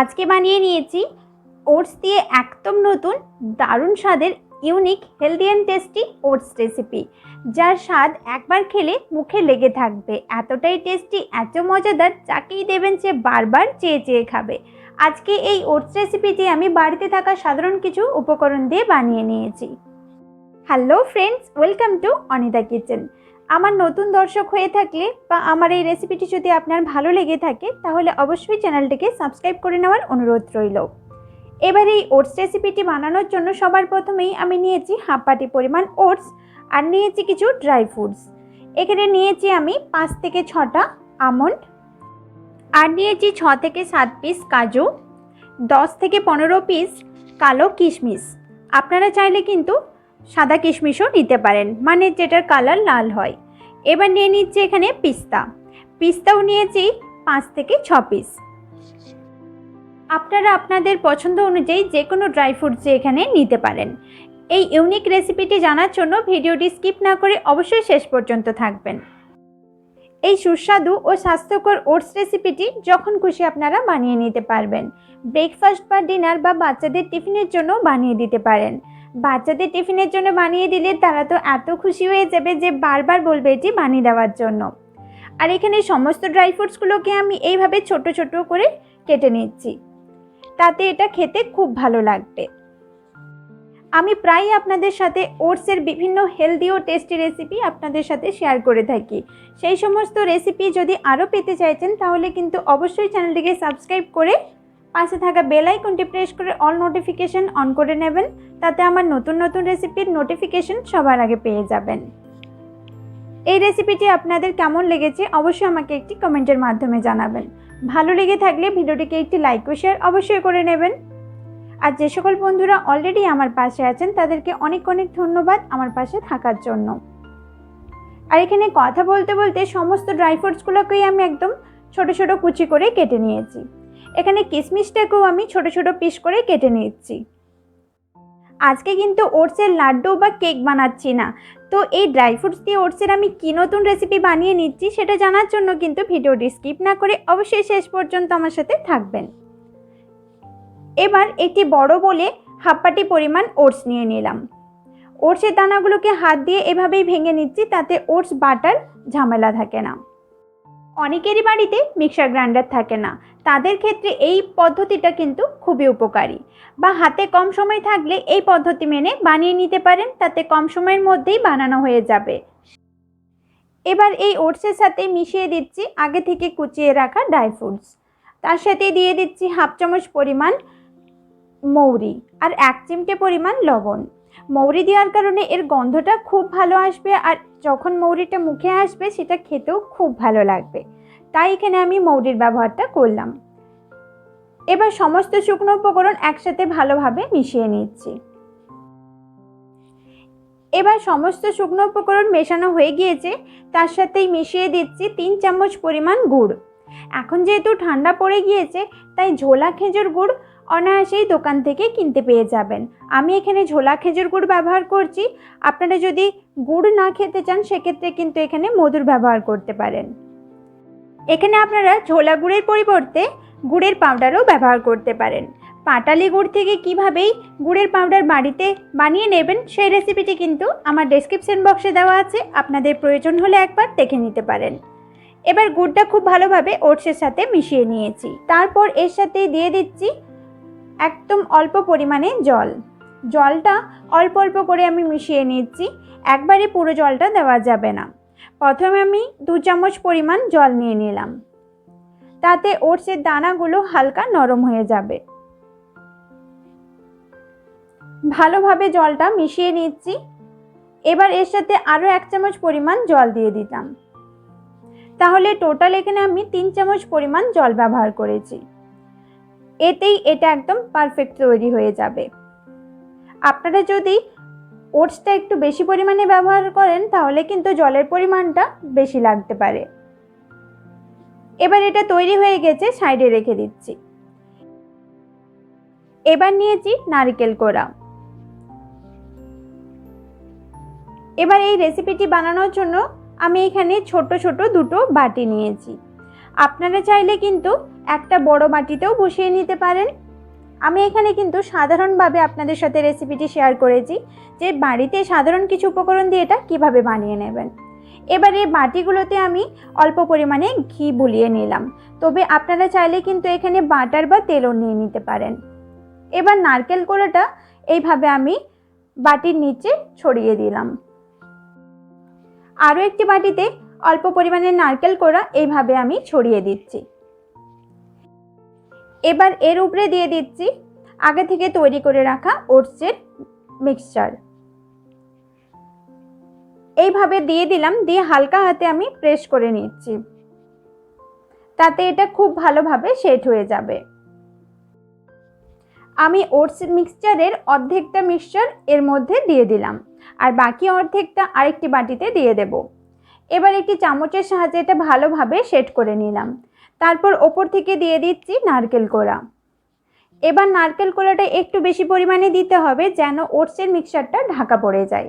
আজকে বানিয়ে নিয়েছি ওটস দিয়ে একদম নতুন, দারুণ স্বাদের unique healthy and tasty oats recipe যার স্বাদ একবার খেলে মুখে লেগে থাকবে। এতটাই টেস্টি এত মজাদার যাকেই দেবেন সে বারবার চেয়ে চেয়ে খাবে। আজকে এই ওটস রেসিপিটি আমি বাড়িতে থাকা সাধারণ কিছু উপকরণ দিয়ে বানিয়ে নিয়েছি। Hello friends welcome to Anita kitchen আমার নতুন দর্শক হয়ে থাকলে বা আমার এই রেসিপিটি যদি আপনার ভালো লেগে থাকে, তাহলে অবশ্যই চ্যানেলটিকে সাবস্ক্রাইব করে নেওয়ার অনুরোধ রইল। এবার এই ওটস রেসিপিটি বানানোর জন্য সবার প্রথমেই আমি নিয়েছি হাফ বাটি পরিমাণ ওটস আর নিয়েছি কিছু ড্রাই ফ্রুটস এখানে নিয়েছি আমি পাঁচ থেকে ছটা আমন্ড আর নিয়েছি ছ থেকে সাত পিস কাজু, দশ থেকে পনেরো পিস কালো কিশমিশ। আপনারা চাইলে কিন্তু সাদা কিশমিশও নিতে পারেন মানে যেটার কালার লাল হয়। এবার নিয়ে নিচ্ছি এখানে পিস্তা। পিস্তাও নিয়েছি পাঁচ থেকে ছ পিস আপনারা আপনাদের পছন্দ অনুযায়ী যে কোনো ড্রাই ফ্রুটস এখানে নিতে পারেন। এই ইউনিক রেসিপিটি জানার জন্য ভিডিওটি স্কিপ না করে অবশ্যই শেষ পর্যন্ত থাকবেন। এই সুস্বাদু ও স্বাস্থ্যকর ওটস রেসিপিটি যখন খুশি আপনারা বানিয়ে নিতে পারবেন। ব্রেকফাস্ট বা ডিনার বা বাচ্চাদের টিফিনের জন্য বানিয়ে দিতে পারেন। বাচ্চাদের টিফিনের জন্য বানিয়ে দিলে তারা তো এত খুশি হয়ে যাবে যে বারবার বলবে এটি বানিয়ে দেওয়ার জন্য। আর এখানে সমস্ত ড্রাই ফ্রুটসগুলোকে আমি এইভাবে ছোট ছোট করে কেটে নিচ্ছি। তাতে এটা খেতে খুব ভালো লাগবে। আমি প্রায়ই আপনাদের সাথে ওটসের বিভিন্ন হেলদি ও টেস্টি রেসিপি আপনাদের সাথে শেয়ার করে থাকি। সেই সমস্ত রেসিপি যদি আরও পেতে চাইছেন তাহলে কিন্তু অবশ্যই চ্যানেলটিকে সাবস্ক্রাইব করে পাশে থাকা বেল আইকনটি প্রেস করে অল নোটিফিকেশন অন করে নেবেন, তাতে আমার নতুন নতুন রেসিপির নোটিফিকেশন সবার আগে পেয়ে যাবেন। এই রেসিপিটি আপনাদের কেমন লেগেছে অবশ্যই আমাকে একটি কমেন্টের মাধ্যমে জানাবেন। ভালো লেগে থাকলে ভিডিওটিকে একটি লাইক ও শেয়ার অবশ্যই করে নেবেন। আর যে সকল বন্ধুরা অলরেডি আমার পাশে আছেন, তাদেরকে অনেক অনেক ধন্যবাদ আমার পাশে থাকার জন্য। আর এখানে কথা বলতে বলতে সমস্ত ড্রাই ফ্রুটসগুলোকেই আমি একদম ছোট ছোট কুচি করে কেটে নিয়েছি। এখানে কিশমিশটাকেও আমি ছোট ছোট পিস করে কেটে নিচ্ছি। আজকে কিন্তু ওটসের লাড্ডু বা কেক বানাচ্ছি না। তো এই ড্রাই ফ্রুটস দিয়ে ওটসের আমি কী নতুন রেসিপি বানিয়ে নিচ্ছি সেটা জানার জন্য কিন্তু ভিডিওটি স্কিপ না করে অবশ্যই শেষ পর্যন্ত আমার সাথে থাকবেন। এবার একটি বড় বলে হাফ বাটি পরিমাণ ওটস নিয়ে নিলাম। ওটসের দানাগুলোকে হাত দিয়ে এভাবেই ভেঙে নিচ্ছি তাতে ওটস বাটার ঝামেলা থাকে না। অনেকেরই বাড়িতে মিক্সার গ্রাইন্ডার থাকে না। তাদের ক্ষেত্রে এই পদ্ধতিটা কিন্তু খুবই উপকারী। বা হাতে কম সময় থাকলে এই পদ্ধতি মেনে বানিয়ে নিতে পারেন, তাতে কম সময়ের মধ্যেই বানানো হয়ে যাবে। এবার এই ওটসের সাথে মিশিয়ে দিচ্ছি আগে থেকে কুচিয়ে রাখা ড্রাই ফ্রুটস। তার সাথে দিয়ে দিচ্ছি হাফ চামচ পরিমাণ মৌরি আর এক চিমটে পরিমাণ লবণ। মৌরি দেওয়ার কারণে এর গন্ধটা খুব ভালো আসবে আর যখন মৌরিটা মুখে আসবে সেটা খেতেও খুব ভালো লাগবে। তাই এখানে আমি মৌরির ব্যবহারটা করলাম। এবার সমস্ত শুকনো উপকরণ একসাথে ভালোভাবে মিশিয়ে নিচ্ছি। এবার সমস্ত শুকনো উপকরণ মেশানো হয়ে গিয়েছে, তার সাথেই মিশিয়ে দিচ্ছি তিন চামচ পরিমাণ গুড়। এখন যেহেতু ঠান্ডা পড়ে গিয়েছে, তাই ঝোলা খেজুর গুড় অনায়াসেই দোকান থেকে কিনতে পেয়ে যাবেন। আমি এখানে ঝোলা খেজুর গুড় ব্যবহার করছি। আপনারা যদি গুড় না খেতে চান, সেক্ষেত্রে কিন্তু এখানে মধুর ব্যবহার করতে পারেন। এখানে আপনারা ঝোলা গুড়ের পরিবর্তে গুড়ের পাউডারও ব্যবহার করতে পারেন। পাটালি গুড় থেকে কীভাবেই গুড়ের পাউডার বাড়িতে বানিয়ে নেবেন, সেই রেসিপিটি কিন্তু আমার ডেসক্রিপশন বক্সে দেওয়া আছে। আপনাদের প্রয়োজন হলে একবার দেখে নিতে পারেন। এবার গুড়টা খুব ভালোভাবে ওটসের সাথে মিশিয়ে নিয়েছি। তারপর এর সাথে দিয়ে দিচ্ছি একদম অল্প পরিমাণে জল। জলটা অল্প অল্প করে আমি মিশিয়ে নিচ্ছি, একবারে পুরো জলটা দেওয়া যাবে না। প্রথমে আমি দু চামচ পরিমাণ জল নিয়ে নিলাম। তাতে ওটসের দানাগুলো হালকা নরম হয়ে যাবে। ভালোভাবে জলটা মিশিয়ে নিচ্ছি। এবার এর সাথে আরও এক চামচ পরিমাণ জল দিয়ে দিতাম। তাহলে টোটাল এখানে আমি তিন চামচ পরিমাণ জল ব্যবহার করেছি। এতেই এটা একদম পারফেক্ট তৈরি হয়ে যাবে। আপনারা যদি ওটসটা একটু বেশি পরিমাণে ব্যবহার করেন, তাহলে কিন্তু জলের পরিমাণটা বেশি লাগতে পারে। এবার এটা তৈরি হয়ে গেছে, সাইডে রেখে দিচ্ছি। এবার নিয়েছি নারকেল কোড়া। এবার এই রেসিপিটি বানানোর জন্য আমি এখানে ছোট ছোট দুটো বাটি নিয়েছি। আপনারা চাইলে কিন্তু একটা বড় বাটিতেও বসিয়ে নিতে পারেন। আমি এখানে কিন্তু সাধারণভাবে আপনাদের সাথে রেসিপিটি শেয়ার করেছি যে বাড়িতে সাধারণ কিছু উপকরণ দিয়ে এটা কীভাবে বানিয়ে নেবেন। এবারে বাটিগুলোতে আমি অল্প পরিমাণে ঘি বুলিয়ে নিলাম। তবে আপনারা চাইলে কিন্তু এখানে বাটার বা তেলও নিয়ে নিতে পারেন। এবার নারকেল কোড়াটা এইভাবে আমি বাটির নিচে ছড়িয়ে দিলাম। আরও একটি বাটিতে অল্প পরিমাণে নারকেল কোড়া এইভাবে আমি ছড়িয়ে দিচ্ছি। এবার এর উপরে দিয়ে দিচ্ছি আগে থেকে তৈরি করে রাখা ওটসের মিক্সচার এইভাবে দিয়ে দিলাম, দিয়ে হালকা হাতে আমি প্রেস করে নিচ্ছি। তাতে এটা খুব ভালোভাবে সেট হয়ে যাবে। আমি ওটস মিক্সচারের অর্ধেকটা মিক্সচার এর মধ্যে দিয়ে দিলাম, আর বাকি অর্ধেকটা আরেকটি বাটিতে দিয়ে দেব। এবার একটি চামচের সাহায্যে এটা ভালোভাবে সেট করে নিলাম। তারপর ওপর থেকে দিয়ে দিচ্ছি নারকেল কোড়া। এবার নারকেল কোড়াটা একটু বেশি পরিমাণে দিতে হবে যেন ওটসের মিক্সচারটা ঢাকা পড়ে যায়।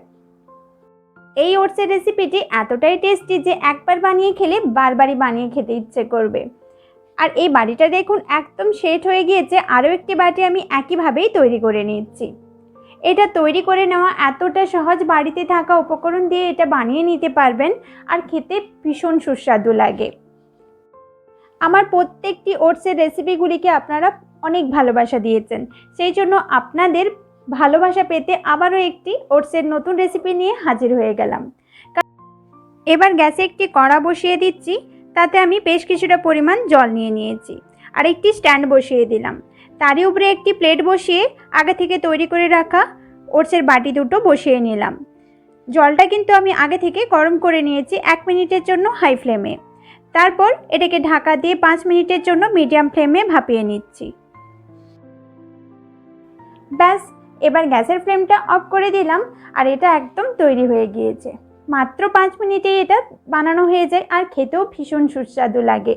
এই ওটসের রেসিপিটি এতটাই টেস্টি যে একবার বানিয়ে খেলে বারবারই বানিয়ে খেতে ইচ্ছে করবে। আর এই বাটিটা দেখুন একদম সেট হয়ে গিয়েছে, আরও একটি বাটি আমি একইভাবেই তৈরি করে নিচ্ছি। এটা তৈরি করে নেওয়া এতটা সহজ বাড়িতে থাকা উপকরণ দিয়ে এটা বানিয়ে নিতে পারবেন, আর খেতে ভীষণ সুস্বাদু লাগে। আমার প্রত্যেকটি ওটসের রেসিপিগুলিকে আপনারা অনেক ভালোবাসা দিয়েছেন। সেই জন্য আপনাদের ভালোবাসা পেতে আবারও একটি ওটসের নতুন রেসিপি নিয়ে হাজির হয়ে গেলাম। এবার গ্যাসে একটি কড়া বসিয়ে দিচ্ছি, তাতে আমি বেশ কিছুটা পরিমাণ জল নিয়ে নিয়েছি। আর একটি স্ট্যান্ড বসিয়ে দিলাম। তারই উপরে একটি প্লেট বসিয়ে আগে থেকে তৈরি করে রাখা ওটসের বাটি দুটো বসিয়ে নিলাম। জলটা কিন্তু আমি আগে থেকে গরম করে নিয়েছি এক মিনিটের জন্য হাই ফ্লেমে। তারপর এটাকে ঢাকা দিয়ে পাঁচ মিনিটের জন্য মিডিয়াম ফ্লেমে ভাপিয়ে নিচ্ছি। ব্যাস, এবার গ্যাসের ফ্লেমটা অফ করে দিলাম আর এটা একদম তৈরি হয়ে গিয়েছে। মাত্র পাঁচ মিনিটে এটা বানানো হয়ে যায় আর খেতেও ভীষণ সুস্বাদু লাগে।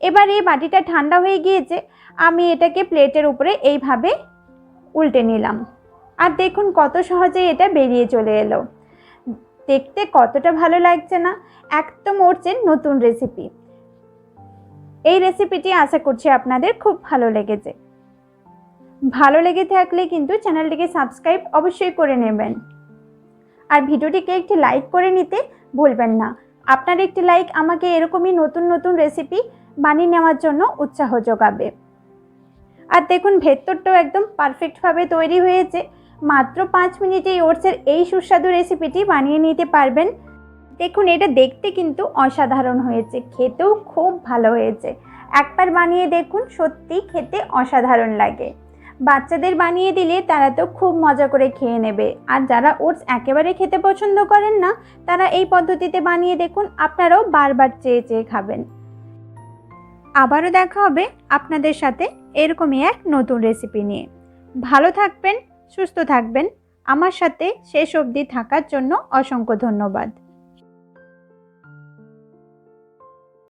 এবার এই বাটিটা ঠান্ডা হয়ে গিয়েছে, আমি এটাকে প্লেটের উপরে এইভাবে উল্টে নিলাম। আর দেখুন কত সহজে এটা বেরিয়ে চলে এলো। দেখতে কতটা ভালো লাগছে না, একদম উঠছে নতুন রেসিপি এই রেসিপিটি আশা করছি আপনাদের খুব ভালো লেগেছে। ভালো লেগে থাকলে কিন্তু চ্যানেলটিকে সাবস্ক্রাইব অবশ্যই করে নেবেন। আর ভিডিওটিকে একটি লাইক করে নিতে ভুলবেন না। আপনার একটি লাইক আমাকে এরকমই নতুন নতুন রেসিপি বানিয়ে নেওয়ার জন্য উৎসাহ যোগাবে। আর দেখুন, ভেতরটাও একদম পারফেক্টভাবে তৈরি হয়েছে। মাত্র পাঁচ মিনিটে ওটসের এই সুস্বাদু রেসিপিটি বানিয়ে নিতে পারবেন। দেখুন, এটা দেখতে কিন্তু অসাধারণ হয়েছে, খেতেও খুব ভালো হয়েছে। একবার বানিয়ে দেখুন, সত্যি খেতে অসাধারণ লাগে। বাচ্চাদের বানিয়ে দিলে তারা তো খুব মজা করে খেয়ে নেবে। আর যারা ওটস একেবারে খেতে পছন্দ করেন না, তারা এই পদ্ধতিতে বানিয়ে দেখুন, আপনারাও বারবার চেয়ে চেয়ে খাবেন। আবারও দেখা হবে আপনাদের সাথে এরকমই এক নতুন রেসিপি নিয়ে। ভালো থাকবেন সুস্থ থাকবেন। আমার সাথে শেষ অবধি থাকার জন্য অসংখ্য ধন্যবাদ।